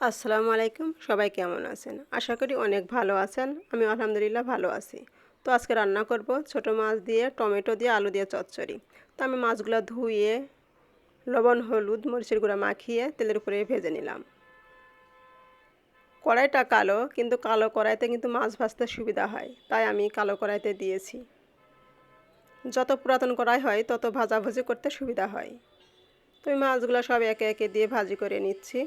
আসসালামু আলাইকুম, সবাই কেমন আছেন? আশা করি অনেক ভালো আছেন, আমি আলহামদুলিল্লাহ ভালো আছি। তো আজকে রান্না করব ছোট মাছ দিয়ে, টমেটো দিয়ে, আলু দিয়ে চচ্চড়ি। তো আমি মাছগুলো ধুয়ে, লবণ, হলুদ, মরিচের গুঁড়া মাখিয়ে তেলের উপরে ভেজে নিলাম। কড়াইটা কালো, কিন্তু কালো কড়াইতে কিন্তু মাছ ভাজতে সুবিধা হয়, তাই আমি কালো কড়াইতে দিয়েছি। যত পুরাতন কড়াই হয়, তত ভাজাভুজি করতে সুবিধা হয়। তো আমি মাছগুলো সব একে একে দিয়ে ভাজি করে নিচ্ছি।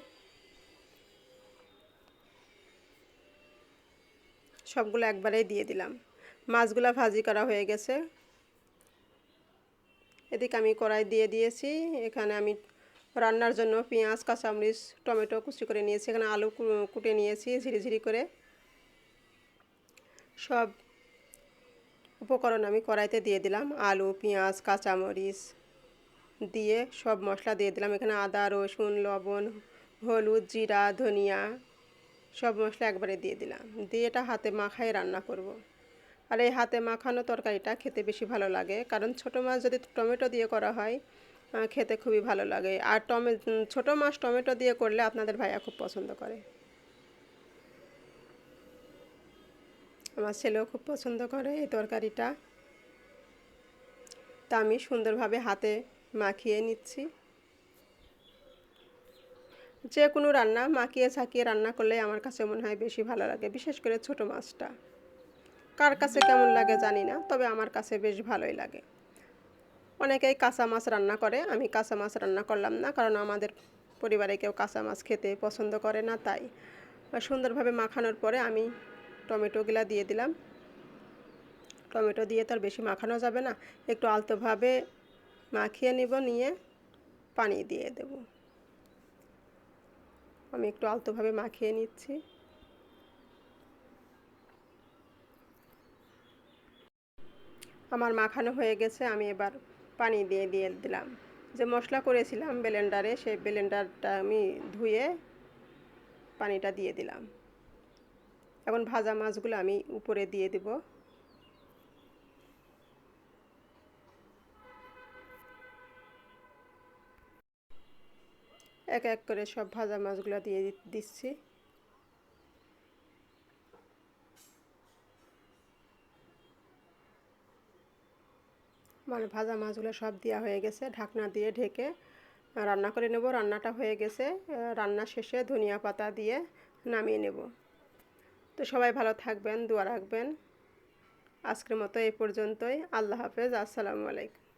সবগুলো একবারেই দিয়ে দিলাম। মাছগুলো ভাজি করা হয়ে গেছে। এদিকে আমি কড়াই দিয়ে দিয়েছি। এখানে আমি রান্নার জন্য পেঁয়াজ, কাঁচামরিচ, টমেটো কুচি করে নিয়েছি। এখানে আলু কুটে নিয়েছি ঝিরিঝিরি করে। সব উপকরণ আমি কড়াইতে দিয়ে দিলাম। আলু, পেঁয়াজ, কাঁচামরিচ দিয়ে সব মশলা দিয়ে দিলাম। এখানে আদা, রসুন, লবণ, হলুদ, জিরা, ধনিয়া সব মশলা একবারে দিয়ে দিলাম। দিয়ে এটা হাতে মাখাই রান্না করব। আর এই হাতে মাখানো তরকারিটা খেতে বেশি ভালো লাগে। কারণ ছোটো মাছ যদি টমেটো দিয়ে করা হয় খেতে খুবই ভালো লাগে। আর টমে, ছোটো মাছ টমেটো দিয়ে করলে আপনাদের ভাইয়া খুব পছন্দ করে। আমার ছেলেও খুব পছন্দ করে এই তরকারিটা। তা আমি সুন্দরভাবে হাতে মাখিয়ে নিচ্ছি। যে কোনো রান্না মাখিয়ে ছাকিয়ে রান্না করলে আমার কাছে মনে হয় বেশি ভালো লাগে, বিশেষ করে ছোট মাছটা। কার কাছে কেমন লাগে জানি না, তবে আমার কাছে বেশ ভালোই লাগে। অনেকেই কাঁচা মাছ রান্না করে, আমি কাঁচা মাছ রান্না করলাম না, কারণ আমাদের পরিবারে কেউ কাঁচা মাছ খেতে পছন্দ করে না, তাই। সুন্দরভাবে মাখানোর পরে আমি টমেটোগুলা দিয়ে দিলাম। টমেটো দিয়ে তো আর বেশি মাখানো যাবে না, একটু আলতোভাবে মাখিয়ে নিব, নিয়ে পানি দিয়ে দেবো। আমি একটু আলতোভাবে মাখিয়ে নিচ্ছি। আমার মাখানো হয়ে গেছে, আমি এবার পানি দিয়ে দিয়ে দিলাম। যে মশলা করেছিলাম ব্লেন্ডারে, সেই ব্লেন্ডারটা আমি ধুয়ে পানিটা দিয়ে দিলাম। এখন ভাজা মাছগুলো আমি উপরে দিয়ে দিব। এক এক করে সব ভাজা মাছগুলো দিয়ে দিচ্ছি। মানে ভাজা মাছগুলো সব দেওয়া হয়ে গেছে, ঢাকনা দিয়ে ঢেকে রান্না করে নেব। রান্নাটা হয়ে গেছে, রান্না শেষে ধনিয়া পাতা দিয়ে নামিয়ে নেব। তো সবাই ভালো থাকবেন, দোয়া রাখবেন। আজকের মতো এই পর্যন্তই। আল্লাহ হাফেজ, আসসালামু আলাইকুম।